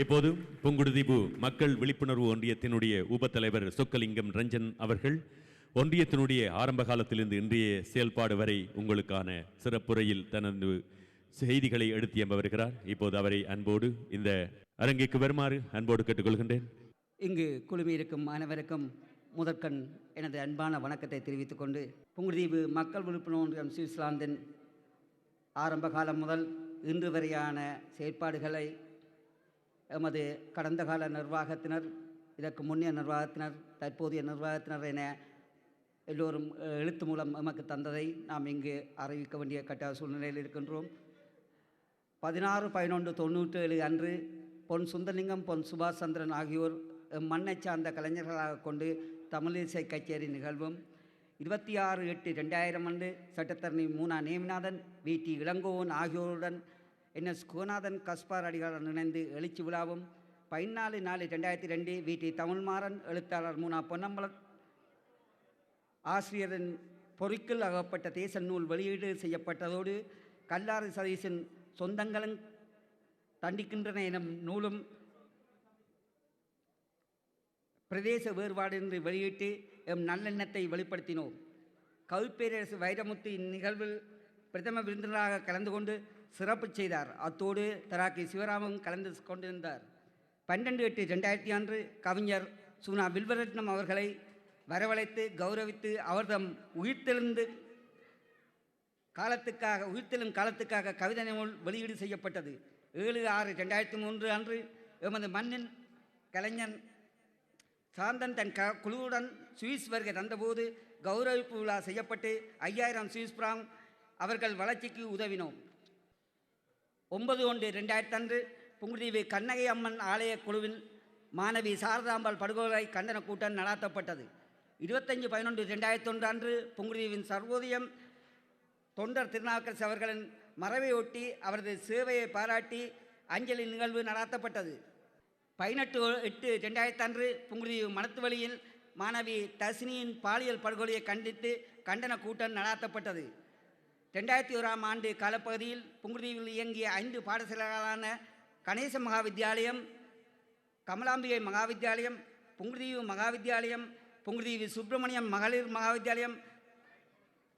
இப்போது புங்குடுதீபு மக்கள் விழிப்புணர்வு ஒன்றியத்தினுடைய உபத்தலைவர் சொக்கலிங்கம் ரஞ்சன் அவர்கள் ஒன்றியத்தினுடைய ஆரம்ப காலத்திலிருந்து இன்றைய செயல்பாடு வரை உங்களுக்கான சிறப்புரையில் தனது செய்திகளை எடுத்து எம்ப வருகிறார். இப்போது அவரை அன்போடு இந்த அரங்கிற்கு வருமாறு அன்போடு கேட்டுக்கொள்கின்றேன். இங்கு குழுமியிருக்கும் அனைவருக்கும் முதற்கண் எனது அன்பான வணக்கத்தை தெரிவித்துக் கொண்டு புங்குடுதீவு மக்கள் விழிப்புணர்வு ஒன்றியம் சுவிட்சர்லாந்தின் ஆரம்ப காலம் முதல் இன்று வரையான செயற்பாடுகளை எமது கடந்த கால நிர்வாகத்தினர் இதற்கு முன்னைய நிர்வாகத்தினர் தற்போதைய நிர்வாகத்தினர் என எல்லோரும் எழுத்து மூலம் எமக்கு தந்ததை நாம் இங்கு அறிவிக்க வேண்டிய கட்டாய சூழ்நிலையில் இருக்கின்றோம். பதினாறு பதினொன்று தொண்ணூற்றி ஏழு அன்று பொன் சுந்தரலிங்கம் பொன் சுபாஷ் சந்திரன் ஆகியோர் மண்ணை சார்ந்த கலைஞர்களாக கொண்டு தமிழிசை கச்சேரி நிகழ்வும் இருபத்தி ஆறு எட்டு ரெண்டாயிரம் அன்று சட்டத்தரணி மூனா நேமிநாதன் வி. டி. இளங்கோவன் ஆகியோருடன் N S Kuganathan Gaspar Adigalar இணைந்து எழுச்சி விழாவும் பதினாலு நாலு ரெண்டாயிரத்தி ரெண்டு வி. தமிழ்மாறன் எழுத்தாளர் மூனா பொன்னம்பலம். ஆசிரியரின் பொறிக்கில் அகப்பட்ட தேச நூல் வெளியீடு செய்யப்பட்டதோடு கல்லாறு சதீஷின் சொந்தங்களும் தண்டிக்கின்றன எனும் நூலும் பிரதேச வேறுபாடு என்று வெளியிட்டு எம் நல்லெண்ணத்தை வெளிப்படுத்தினோம். கவிப்பேரரசு வைரமுத்து இந்நிகழ்வில் பிரதம விருந்தினராக கலந்து கொண்டு சிறப்பு செய்தார். அத்தோடு தராக்கி சிவராமும் கலந்து கொண்டிருந்தார். பன்னெண்டு எட்டு ரெண்டாயிரத்தி அன்று கவிஞர் சுனா வில்வரட்னம் அவர்களை வரவழைத்து கௌரவித்து அவர்தம் உயிர்த்தெழுந்து காலத்துக்காக உயிர்த்தெழும் காலத்துக்காக கவிதை நூல் வெளியீடு செய்யப்பட்டது. ஏழு ஆறு ரெண்டாயிரத்தி மூன்று அன்று எமது மண்ணின் கலைஞன் சாந்தன் தன் க குழுவுடன் சுவிஸ் வருகை தந்தபோது கௌரவிப்பு விழா செய்யப்பட்டு ஐயாயிரம் சுவிஸ் பிராங் அவர்கள் வளர்ச்சிக்கு உதவினோம். ஒன்பது ஒன்று ரெண்டாயிரத்தி அன்று புங்குதீவு கண்ணகை அம்மன் ஆலய குழுவின் மாணவி சாரதாம்பாள் படுகொலை கண்டன கூட்டம் நடாத்தப்பட்டது. இருபத்தஞ்சு பதினொன்று ரெண்டாயிரத்தி ஒன்று அன்று புங்குதீவின் சர்வோதயம் தொண்டர் திருநாவுக்கரசு அவர்களின் மறைவையொட்டி அவரது சேவையை பாராட்டி அஞ்சலி நிகழ்வு நடாத்தப்பட்டது. பதினெட்டு எட்டு ரெண்டாயிரத்தி அன்று புங்குதீவு மணத்துவழியில் மாணவி தசினியின் பாலியல் படுகொலையை கண்டித்து கண்டன கூட்டம் நடாத்தப்பட்டது. ரெண்டாயிரத்தி ஓராம் ஆண்டு காலப்பகுதியில் புங்குதீவில் இயங்கிய ஐந்து பாடசாலைகளான கணேச மகாவித்யாலயம் கமலாம்பிகை மகாவித்யாலயம் புங்குதீவு மகாவித்தியாலயம் புங்குதீவு சுப்பிரமணியம் மகளிர் மகா வித்தியாலயம்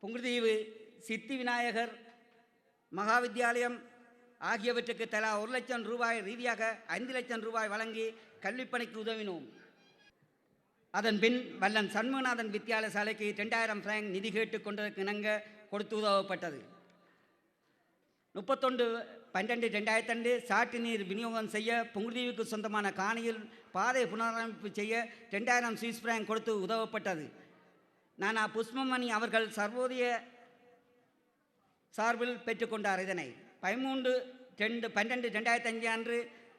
புங்குதீவு சித்தி விநாயகர் மகா வித்தியாலயம் ஆகியவற்றுக்கு தலா ஒரு லட்சம் ரூபாய் ரீதியாக ஐந்து லட்சம் ரூபாய் வழங்கி கல்விப்பணிக்கு உதவினோம். அதன் பின் வல்லன் சண்முகநாதன் வித்தியாலய சாலைக்கு ரெண்டாயிரம் பிராங்க் நிதி கேட்டு கொண்டதற்கு இணங்க கொடுத்து உதவப்பட்டது. முப்பத்தொன்று பன்னெண்டு ரெண்டாயிரத்தி ரெண்டு சாட்டு நீர் விநியோகம் செய்ய புங்குதீவுக்கு சொந்தமான காணியில் பாதை புனரமைப்பு செய்ய ரெண்டாயிரம் சுவிஸ் பிராங்க் கொடுத்து உதவப்பட்டது. நானா புஷ்பமணி அவர்கள் சர்வோதய சார்பில் பெற்றுக்கொண்டார் இதனை. பதிமூன்று ரெண்டு பன்னெண்டு ரெண்டாயிரத்தி அஞ்சு அன்று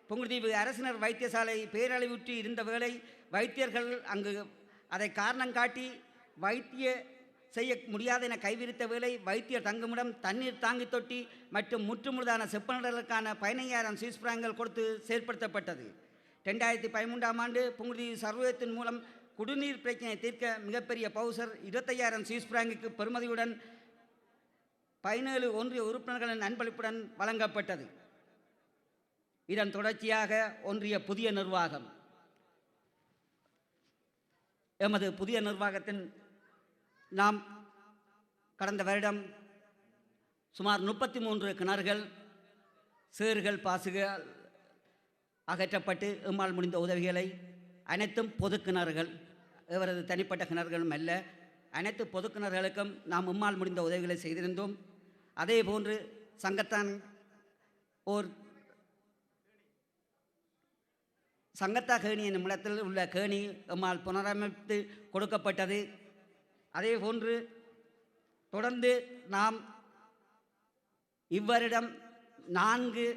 புங்குதீவு அரசினர் வைத்தியசாலை பேரழிவுற்றி இருந்த வேளை வைத்தியர்கள் அங்கு அதை காரணம் காட்டி வைத்திய செய்ய முடியாத என கைவிரித்த வேலை வைத்தியர் தங்குமிடம் தண்ணீர் தாங்கி தொட்டி மற்றும் முற்றுமுழுதான செப்பனிடலுக்கான பதினையாயிரம் சுவிஸ் பிராங்கள் கொடுத்து செயற்படுத்தப்பட்டது. ரெண்டாயிரத்தி பதிமூன்றாம் ஆண்டு புங்குதீவு சர்வதத்தின் மூலம் குடிநீர் பிரச்சனை தீர்க்க மிகப்பெரிய பவுசர் இருபத்தையாயிரம் சுவிஸ் பிராங்குக்கு பெருமதியுடன் பதினேழு ஒன்றிய உறுப்பினர்களின் அன்பளிப்புடன் வழங்கப்பட்டது. இதன் தொடர்ச்சியாக ஒன்றிய புதிய நிர்வாகம். எமது புதிய நிர்வாகத்தின் நாம் கடந்த வருடம் சுமார் முப்பத்தி மூன்று கிணறுகள் சேறுகள் பாசுகள் அகற்றப்பட்டு எம்மால் முடிந்த உதவிகளை அனைத்தும் பொது கிணறுகள். இவரது தனிப்பட்ட கிணறுகளும் அல்ல. அனைத்து பொது கிணறுகளுக்கும் நாம் எம்மால் முடிந்த உதவிகளை செய்திருந்தோம். அதே போன்று சங்கத்தான் ஓர் சங்கத்தா கேணி என்னும் இடத்தில் உள்ள கேணி எம்மால் புனரமைத்து கொடுக்கப்பட்டது. அதே போன்று தொடர்ந்து நாம் இவ்வரிடம் நான்கு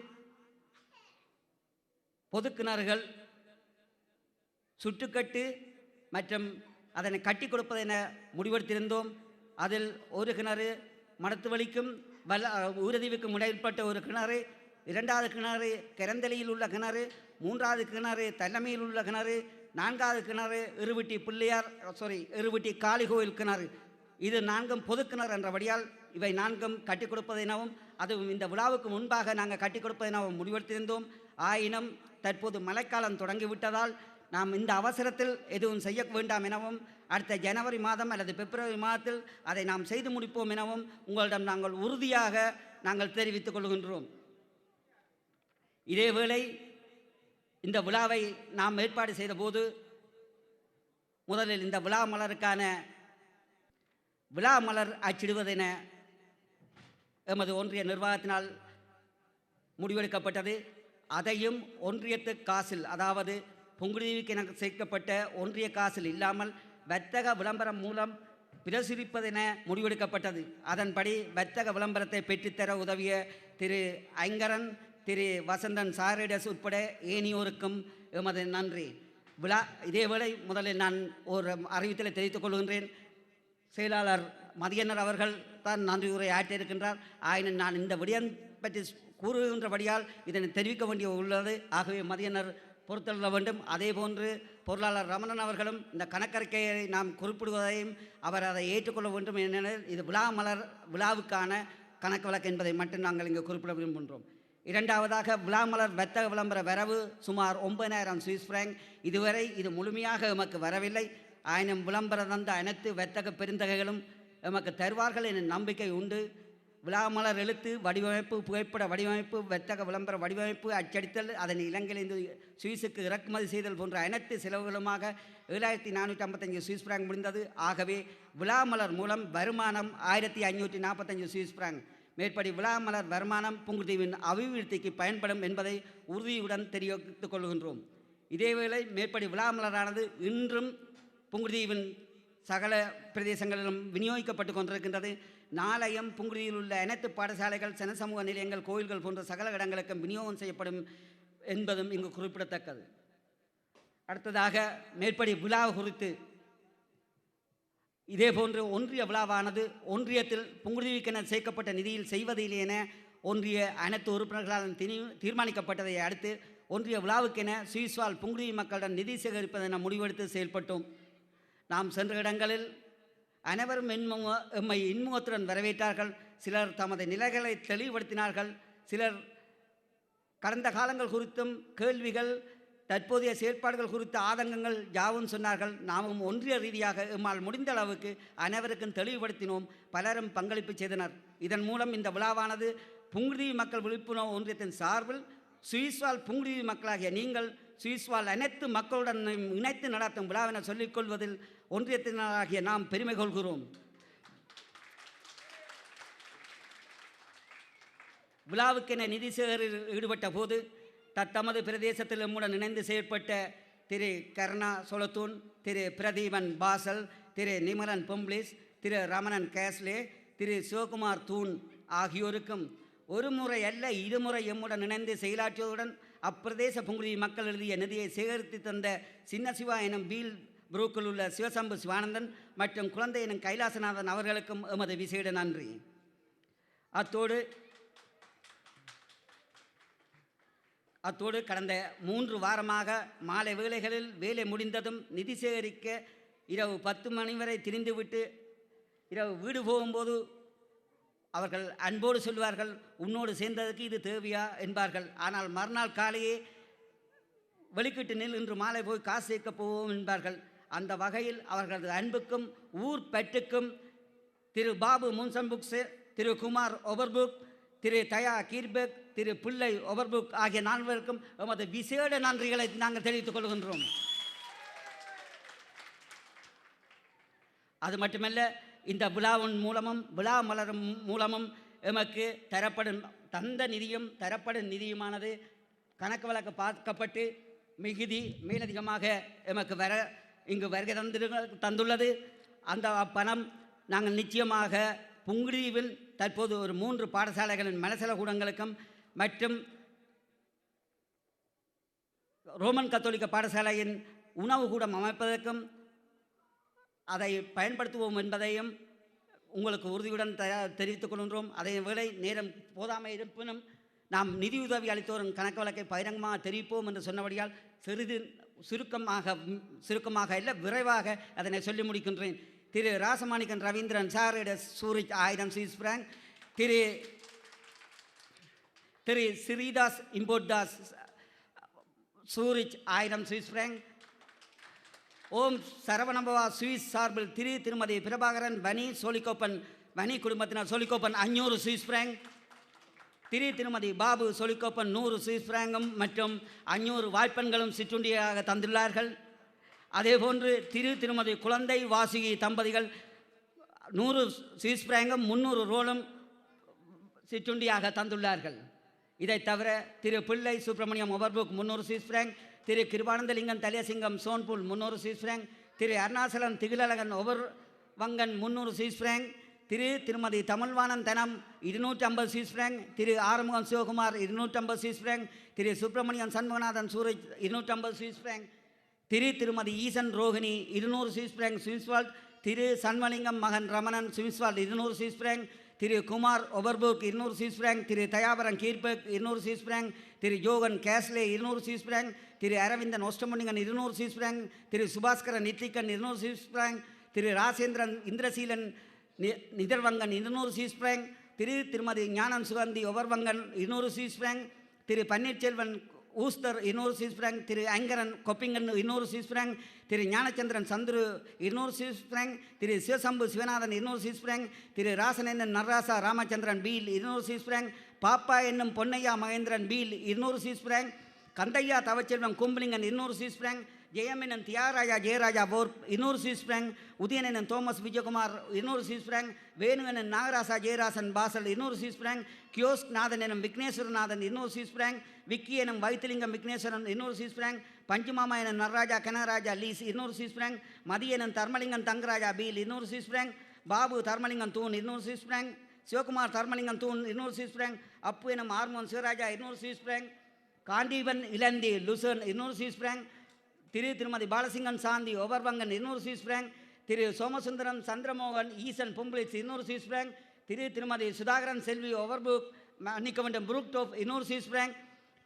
பொதுக்கிணறுகள் சுட்டுக்கட்டு சுற்றுக்கட்டு மற்றும் அதனை கட்டி என முடிவெடுத்திருந்தோம். அதில் ஒரு கிணறு மடத்து வலிக்கும் வல்ல ஊரதிவுக்கும் இடைப்பட்ட ஒரு கிணறு இரண்டாவது கிணறு கிரந்தலியில் உள்ள கிணறு மூன்றாவது கிணறு தலைமையில் உள்ள கிணறு நான்காவது கிணறு இருவிட்டி பிள்ளையார் சாரி இருவிட்டி காளிகோவில் கிணறு. இது நான்கும் பொது கிணறு என்றபடியால் இவை நான்கும் கட்டி கொடுப்பதெனவும் அதுவும் இந்த விழாவுக்கு முன்பாக நாங்கள் கட்டி கொடுப்பதெனவும் முடிவெடுத்திருந்தோம். ஆயினும் தற்போது மழைக்காலம் தொடங்கிவிட்டதால் நாம் இந்த அவசரத்தில் எதுவும் செய்ய வேண்டாம் எனவும் அடுத்த ஜனவரி மாதம் அல்லது பிப்ரவரி மாதத்தில் அதை நாம் செய்து முடிப்போம் எனவும் உங்களிடம் நாங்கள் உறுதியாக நாங்கள் தெரிவித்துக் கொள்கின்றோம். இதேவேளை இந்த விழாவை நாம் ஏற்பாடு செய்தபோது முதலில் இந்த விழா மலருக்கான விழா மலர் அச்சிடுவதென எமது ஒன்றிய நிர்வாகத்தினால் முடிவெடுக்கப்பட்டது. அதையும் ஒன்றியத்து காசில் அதாவது புங்குடுதீவுக்கு எனக்கு சேர்க்கப்பட்ட ஒன்றிய காசில் இல்லாமல் வர்த்தக விளம்பரம் மூலம் பிரசுரிப்பதென முடிவெடுக்கப்பட்டது. அதன்படி வர்த்தக விளம்பரத்தை பெற்றுத்தர உதவிய திரு ஐங்கரன் திரு வசந்தன் சாரிடஸ் உட்பட ஏனியோருக்கும் எமது நன்றி. விழா இதேவேளை முதலில் நான் ஒரு அறிவித்தலை தெரிவித்துக் கொள்கின்றேன். செயலாளர் மதியனர் அவர்கள் தான் நன்றி உரை ஆற்றியிருக்கின்றார். ஆயினும் நான் இந்த விடயம் பற்றி கூறுகின்றபடியால் இதனை தெரிவிக்க வேண்டிய உள்ளது. ஆகவே மதியனர் பொறுத்தள்ள வேண்டும். அதே போன்று பொருளாளர் ரமணன் அவர்களும் இந்த கணக்கறிக்கையை நாம் குறிப்பிடுவதையும் அவர் அதை ஏற்றுக்கொள்ள வேண்டும் ஏனெனில் இது விழா மலர் விழாவுக்கான கணக்கு வழக்கு என்பதை மட்டும் நாங்கள் இங்கே குறிப்பிட விரும்புகின்றோம். இரண்டாவதாக விழாமலர் வர்த்தக விளம்பர வரவு சுமார் ஒன்பதாயிரம் சுவிஸ் பிராங்க். இதுவரை இது முழுமையாக எமக்கு வரவில்லை. ஆயினும் விளம்பரம் தந்த அனைத்து வர்த்தக பெருந்தகைகளும் எமக்கு தருவார்கள் என நம்பிக்கை உண்டு. விழாமலர் எழுத்து வடிவமைப்பு புகைப்பட வடிவமைப்பு வர்த்தக விளம்பர வடிவமைப்பு அச்சடித்தல் அதன் இலங்கையிலிருந்து சுவிஸுக்கு இறக்குமதி செய்தல் போன்ற அனைத்து செலவுகளுமாக ஏழாயிரத்தி நானூற்றி ஐம்பத்தஞ்சு சுவிஸ் பிராங்க் முடிந்தது. ஆகவே விழாமலர் மூலம் வருமானம் ஆயிரத்தி ஐநூற்றி நாற்பத்தஞ்சு சுவிஸ் பிராங்க். மேற்படி விழாமலர் வருமானம் புங்குதீவின் அபிவிருத்திக்கு பயன்படும் என்பதை உறுதியுடன் தெரிவித்துக் கொள்கின்றோம். இதேவேளை மேற்படி விழாமலரானது இன்றும் புங்குதீவின் சகல பிரதேசங்களிலும் விநியோகிக்கப்பட்டு கொண்டிருக்கின்றது. நாளையும் புங்குடியில் உள்ள அனைத்து பாடசாலைகள் சனசமூக நிலையங்கள் கோயில்கள் போன்ற சகல இடங்களுக்கும் விநியோகம் செய்யப்படும் என்பதும் இங்கு குறிப்பிடத்தக்கது. அடுத்ததாக மேற்படி விழா குறித்து இதேபோன்று ஒன்றிய விழாவானது ஒன்றியத்தில் புங்குடுதீவுக்கென சேர்க்கப்பட்ட நிதியில் செய்வதில்லை என ஒன்றிய அனைத்து உறுப்பினர்களால் திணி- தீர்மானிக்கப்பட்டதை அடுத்து ஒன்றிய விழாவுக்கென சுவிஸ்வால் புங்குடுதீவு மக்களிடம் நிதி சேகரிப்பதென முடிவெடுத்து செயல்பட்டோம். நாம் சென்ற இடங்களில் அனைவரும் இன்முக எம்மை இன்முகத்துடன் வரவேற்றார்கள். சிலர் தமது நிலைகளை தெளிவுபடுத்தினார்கள். சிலர் கடந்த காலங்கள் குறித்தும் கேள்விகள் தற்போதைய செயற்பாடுகள் குறித்த ஆதங்கங்கள் யாவும் சொன்னார்கள். நாமும் ஒன்றிய ரீதியாக எம்மால் முடிந்த அளவுக்கு அனைவருக்கும் தெளிவுபடுத்தினோம். பலரும் பங்களிப்பு செய்தனர். இதன் மூலம் இந்த விழாவானது புங்குடுதீவு மக்கள் விழிப்புணர்வு ஒன்றியத்தின் சார்பில் சுவிஸ்வால் புங்குடுதீவு மக்களாகிய நீங்கள் சுவிஸ்வால் அனைத்து மக்களுடன் இணைத்து நடத்தும் விழாவென சொல்லிக்கொள்வதில் ஒன்றியத்தினராகிய நாம் பெருமை கொள்கிறோம். விழாவுக்கென நிதி சேகரில் ஈடுபட்ட போது தத்தமது பிரதேசத்தில் எம்முடன் இணைந்து செயற்பட்ட திரு கருணா சொலத்தூன் திரு பிரதீபன் பாசல் திரு நிமரன் பொம்ப்ளிஸ் திரு ரமணன் கேஸ்லே திரு சிவகுமார் தூண் ஆகியோருக்கும் ஒரு முறை அல்ல இருமுறை எம்முடன் இணைந்து செயலாற்றியதுடன் அப்பிரதேச புங்குடி மக்கள் எழுதிய நிதியை சேகரித்து தந்த சின்ன சிவா எனும் பீல் புரூக்கில் உள்ள சிவசம்பு சிவானந்தன் மற்றும் குழந்தை எனும் கைலாசநாதன் அவர்களுக்கும் எமது விசேட நன்றி. அத்தோடு அத்தோடு கடந்த மூன்று வாரமாக மாலை வேளைகளில் வேலை முடிந்ததும் நிதி சேகரிக்க இரவு பத்து மணி வரை திரிந்துவிட்டு இரவு வீடு போகும்போது அவர்கள் அன்போடு சொல்வார்கள் உன்னோடு சேர்ந்ததுக்கு இது தேவையா? என்பார்கள். ஆனால் மறுநாள் காலையே வெளிக்கிட்டு நெல் இன்று மாலை போய் காசு சேர்க்க போவோம் என்பார்கள். அந்த வகையில் அவர்களது அன்புக்கும் ஊர் பெற்றுக்கும் திரு பாபு முன்சம்புக்ஸு திரு குமார் ஒபர்புக் திரு தயா கீர்பெக் திரு பிள்ளை ஒவர்புக் ஆகிய நால்வருக்கும் எமது விசேட நன்றிகளை நாங்கள் தெரிவித்துக் கொள்கின்றோம். அது மட்டுமல்ல இந்த விழாவின் மூலமும் விழா மலரும் மூலமும் எமக்கு தரப்படும் தந்த நிதியும் தரப்படும் நிதியுமானது கணக்கு வழக்கு பார்க்கப்பட்டு மிகுதி மேலதிகமாக எமக்கு வர இங்கு வருகை தந்து தந்துள்ளது. அந்த பணம் நாங்கள் நிச்சயமாக புங்குடுதீவில் தற்போது ஒரு மூன்று பாடசாலைகளின் மனசல கூடங்களுக்கும் மற்றும் ரோமன் கத்தோலிக்க பாடசாலையின் உணவு கூடம் அமைப்பதற்கும் அதை பயன்படுத்துவோம் என்பதையும் உங்களுக்கு உறுதியுடன் த தெரிவித்துக் கொள்கின்றோம். அதே வேளை நேரம் போதாமை இருப்பினும் நாம் நிதியுதவி அளித்தோரும் கணக்கு வழக்கை பகிரங்கமாக தெரிவிப்போம் என்று சொன்னபடியால் சிறிது சுருக்கமாக சுருக்கமாக இல்லை விரைவாக அதனை சொல்லி முடிக்கின்றேன். திரு ராசமாணிக்கன் ரவீந்திரன் சாரிட சூரிச் ஆயிரம் சுவிஸ் பிராங்க். திரு திரு ஸ்ரீதாஸ் இம்போர்டாஸ் சூரிச் ஆயிரம் Swiss franc. Om Saravanabhava Swiss சார்பில் திரு திருமதி பிரபாகரன் வனி சோலிகோப்பன் வனி குடும்பத்தினர் சோலிகோப்பன் அஞ்சூறு சுவிஸ் பிராங்க். திரு திருமதி பாபு சொலிக்கோப்பன் நூறு சுவிஸ் பிராங்கும் மற்றும் அஞ்சூறு வாய்ப்பெண்களும் சிற்றுண்டியாக தந்துள்ளார்கள். அதே போன்று திரு திருமதி குழந்தை வாசுகி தம்பதிகள் நூறு சுவிஸ் பிராங்கும் முந்நூறு ரோலும் சிற்றுண்டியாக தந்துள்ளார்கள். இதைத் தவிர திரு பிள்ளை சுப்பிரமணியம் ஒவர்புக் முந்நூறு சுவிஸ் பிராங்க் திரு கிருபானந்தலிங்கம் தலியசிங்கம் சோன்புல் முந்நூறு சுவிஸ் பிராங்க் திரு அருணாசலம் திகிலழகன் ஒவர் வங்கன் முந்நூறு சுவிஸ் பிராங்க் திரு திருமதி தமிழ்வாணன் தனம் இருநூற்றி ஐம்பது சுவிஸ் பிராங்க் திரு ஆறுமுகம் சிவகுமார் இருநூற்றம்பது சுவிஸ் பிராங்க் திரு சுப்பிரமணியம் சண்முகநாதன் சூரஜ் இருநூற்றம்பது சுவிஸ் பிராங்க் திரு திருமதி ஈசன் ரோஹிணி இருநூறு சுவிஸ் பிராங்க் சுவிஸ்வால்ட் திரு சண்மலிங்கம் மகன் ரமணன் சுவிஸ்வால்ட் இருநூறு சுவிஸ் பிராங்க் திரு குமார் ஒபர்பூக் இருநூறு சுவிஸ் பிராங்க் திரு தயாபரன் கீர்பக் இருநூறு சுவிஸ் பிராங்க் திரு ஜோகன் கேஸ்லே இருநூறு சுவிஸ் பிராங்க் திரு அரவிந்தன் ஒஷ்டமணிகன் இருநூறு சுவிஸ் பிராங்க் திரு சுபாஸ்கரன் நித்திகன் இருநூறு சுவிஸ் பிராங்க் திரு ராசேந்திரன் இந்திரசீலன் நி- நிதர்வங்கன் இருநூறு சுவிஸ் பிராங்க் திரு திருமதி ஞானம் சுகந்தி ஒபர்வங்கன் இருநூறு Swiss franc Thiru Panneerselvan Uster இருநூறு Swiss franc Thiru Aingaran Koppigen இன்னொரு சுவிஸ் பிராங்க் திரு ஞானச்சந்திரன் சந்துரு இருநூறு சுவிஸ் பிராங்க் திரு சிவசம்பு சிவநாதன் இருநூறு Swiss franc Thiru Rasanenthan Narrasa Ramachandran Biel இருநூறு சுவிஸ் பிராங்க் பாப்பா என்னும் பொன்னையா மகேந்திரன் பீல் இருநூறு Swiss franc Kandaiah Thavaselvan Gümligen இருநூறு சுவிஸ் பிராங்க் ஜெயமேனன் தியாகராஜா ஜெயராஜா போர் இன்னொரு Swiss franc Udayanenan Thomas Vijayakumar இன்னொரு Swiss franc Venuvanan Nagarasa Jeyarasan Basel இன்னொரு சுவிஸ் பிராங்க் கியோஸ்க் நாதன் எனும் விக்னேஸ்வரநாதன் இன்னொரு சுவிஸ் பிராங்க் விக்கி எனும் வைத்திலிங்கம் விக்னேஸ்வரன் இன்னொரு சுவிஸ் பிராங்க் பஞ்சுமாமா எனும் நடராஜா கனராஜா லீஸ் இன்னொரு Swiss franc Mathi Tharmalingam Thangaraja Biel இன்னொரு Swiss franc Babu Tharmalingam Thun இன்னொரு Swiss prank Sivakumar Dharmalingam Thun இன்னொரு சுவிஸ் பிராங்க் அப்பு எனும் ஆர்மோன் சிவராஜா இன்னொரு Swiss franc Kandeevan Ilanthi Lausanne இன்னொரு Swiss franc Thiru Thirumathi Balasingan Santhi Oberwangen இருநூறு சுவிஸ் பிராங்க் திரு சோமசுந்தரம் சந்திரமோகன் ஈசன் பொம்பளிஸ் இருநூறு சுவிஸ் பிராங்க் திரு திருமதி சுதாகரன் செல்வி ஓவர்புக் மன்னிக்க வேண்டும் புரூக் டோப் இருநூறு சுவிஸ் பிராங்க்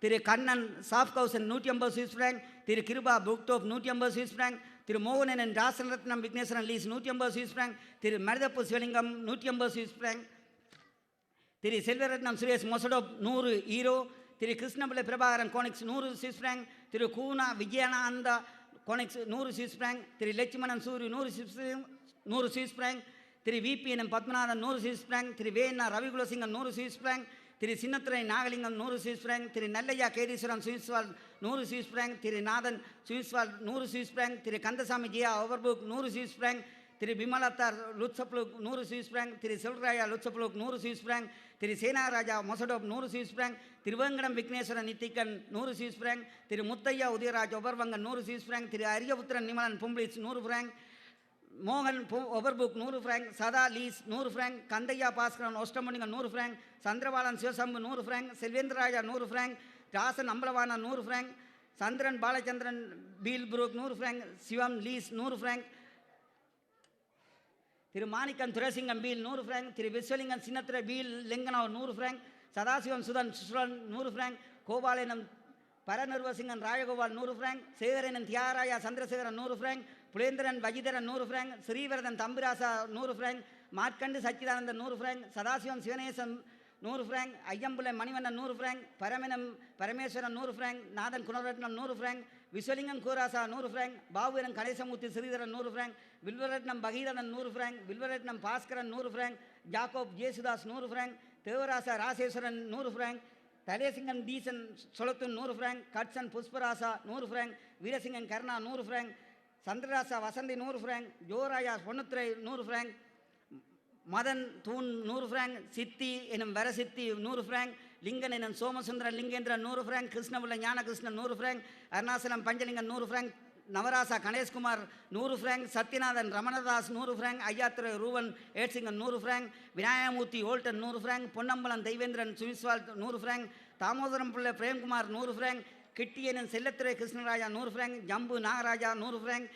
திரு கண்ணன் சாஃப் கௌசன் நூற்றி ஐம்பது சுவிஸ் பிராங்க் திரு கிருபா புக் டோப் நூற்றி ஐம்பது சுவிஸ் பிராங்க் திரு மோகனன் ராசரத்னம் விக்னேஸ்வரன் லீஸ் நூற்றி ஐம்பது சுவிஸ் பிராங்க் திரு மருதப்பு சிவலிங்கம் நூற்றி ஐம்பது சுவிஸ் பிராங்க் திரு செல்வரத்னம் சுரேஷ் மொசடோ நூறு ஈரோ திரு கிருஷ்ணபிள்ளை பிரபாகரன் கோனிக்ஸ் நூறு சுவிஸ் பிராங்க் திரு கூனா விஜயானந்தா கோனிக்ஸ் நூறு சுவிஸ் பிராங்க் திரு லட்சுமணன் சூரி நூறு சுவிஸ் நூறு Swiss franc Thiru VPN Pathmanathan நூறு சுவிஸ் பிராங்க் திரு வேணா ரவிகுலசிங்கன் நூறு சுவிஸ் பிராங்க் திரு சின்னத்துறை நாகலிங்கம் நூறு சுவிஸ் பிராங்க் திரு நல்லையா கேதீஸ்வரன் சுவிஸ்வால் நூறு சுவிஸ் பிராங்க் திரு நாதன் சுவிஸ்வால் நூறு சுவிஸ் பிராங்க் திரு கந்தசாமி ஜியா ஓவர்புக் நூறு சுவிஸ் பிராங்க் திரு பிமலத்தார் லுத்சப்லுக் நூறு சுவிஸ் பிராங்க் திரு செல்ராயா லுத்சப்லுக் நூறு சுவிஸ் பிராங்க் திரு சேனாராஜா மொசடோப் நூறு சுவிஸ் பிராங்க் திருவேங்கடம் விக்னேஸ்வரன் நித்திகன் நூறு Swiss franc Thiru Muthaiah Udayaraj Oberwangen நூறு சுவிஸ் பிராங்க் திரு அரியபுத்திரன் நிமலன் பும்பிளிஸ் நூறு பிராங்க் மோகன் பு- ஒபர்புக் நூறு ஃப்ராங்க் சதா லீஸ் நூறு ஃப்ராங்க் கந்தையா பாஸ்கரன் ஒஸ்டமணிகன் நூறு ஃப்ராங்க் சந்திரபாலன் சிவசம்பு நூறு ஃப்ராங்க் செல்வேந்திரராஜா நூறு ஃப்ராங்க் ராசன் அம்பலவானா நூறு franc Chandran Balachandran Biel Brugg நூறு ஃப்ராங்க் சிவம் லீஸ் நூறு ஃப்ராங்க் திரு மாணிக்கம் துரசிங்கம் பீல் நூறு ஃப்ராங்க் திரு விஸ்வலிங்கம் சின்னத்திர பீல் லிங்கனவர் நூறு ஃப்ராங்க் சதாசிவம் சுதன் சுரன் நூறு ஃப்ராங்க் கோபாலினம் பரநிர்வசிங்கன் ராஜகோபால் நூறு ஃப்ராங்க் சேகரனன் தியாகராயா சந்திரசேகரன் நூறு ஃப்ராங்க் புலேந்திரன் வஜிதரன் நூறு ஃப்ராங்க் ஸ்ரீவரதன் தம்பிராசா நூறு ஃப்ராங்க் மார்க்கண்டு சச்சிதானந்தன் நூறு ஃப்ராங்க் சதாசிவம் சிவனேசன் நூறு ஃப்ராங்க் ஐயம்புலை மணிவண்ணன் நூறு ஃப்ராங்க் பரமனம் பரமேஸ்வரன் நூறு ஃப்ராங்க் நாதன் குணரத்னம் நூறு ஃப்ராங்க் விஸ்வலிங்கம் கூராசா நூறு ஃப்ராங்க் பாபுவரன் கணேசமூர்த்தி ஸ்ரீதரன் நூறு ஃப்ராங்க் வில்வரத்னம் பகீரதன் நூறு ஃப்ராங்க் வில்வரத்னம் பாஸ்கரன் நூறு ஃப்ரேங்க் ஜாக்கோப் ஜேசுதாஸ் நூறு ஃப்ராங்க் தேவராசா ராசேஸ்வரன் நூறு ஃப்ராங்க் தலேசிங்கன் டீசன் சொலத்துன் நூறு ஃப்ராங்க் கட்சன் புஷ்பராசா நூறு ஃப்ராங்க் வீரசிங்கன் கருணா நூறு ஃப்ராங்க் சந்திரராசா வசந்தி நூறு ஃப்ராங்க் ஜோராயா பொன்னுத்துறை நூறு ஃப்ராங்க் மதன் தூண் நூறு ஃப்ராங்க் சித்தி எனும் வரசித்தி நூறு ஃப்ராங்க் லிங்கன் எனும் சோமசுந்தரன் லிங்கேந்திரன் நூறு ஃப்ராங்க் கிருஷ்ணபிள்ளை ஞானகிருஷ்ணன் நூறு ஃப்ராங்க் அருணாசலம் பஞ்சலிங்கன் நூறு ஃப்ராங்க் நவராசா கணேஷ்குமார் நூறு ஃப்ராங்க் சத்யநாதன் ரமணதாஸ் நூறு ஃப்ராங்க் ஐயாத்துறை ரூவன் ஏட்சிங்கன் நூறு ஃப்ராங்க் விநாயகமூர்த்தி ஓல்டன் நூறு ஃப்ராங்க் பொன்னம்பலம் தெய்வேந்திரன் சுவிஸ்வால் நூறு ஃப்ராங்க் தாமோதரம் பிள்ளை பிரேம்குமார் நூறு ஃப்ராங்க் கிட்டியனன் செல்லத்துறை கிருஷ்ணராஜா நூறு ஃப்ராங்க் ஜம்பு நாகராஜா நூறு ஃப்ராங்க்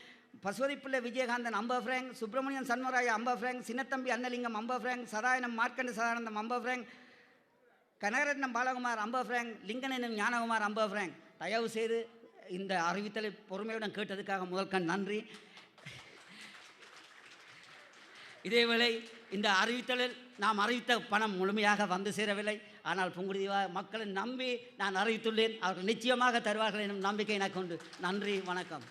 பசுவதிப்பிள்ளை விஜயகாந்தன் ஐம்பது ஃப்ராங்க் சுப்பிரமணியன் சண்மராய அம்ப ஃப்ராங்க் சின்னத்தம்பி அன்னலிங்கம் ஐம்பது ஃப்ராங்க் சதாயனம் மார்க்கண்ட சதானந்தம் ஐம்பது ஃப்ராங்க் கனகரட்னம் பாலகுமார் ஐம்பது ஃப்ராங்க் லிங்கனனும் ஞானகுமார் அம்ப ஃப்ரேங்க். தயவு செய்து இந்த அறிவித்தலை பொறுமையுடன் கேட்டதுக்காக முதல்கண் நன்றி. இதேவேளை இந்த அறிவித்தலில் நாம் அறிவித்த பணம் முழுமையாக வந்து சேரவில்லை. ஆனால் புங்குடிதீவா மக்களை நம்பி நான் அறிவித்துள்ளேன். அவர்கள் நிச்சயமாக தருவார்கள் எனும் நம்பிக்கை எனக்கு உண்டு. நன்றி வணக்கம்.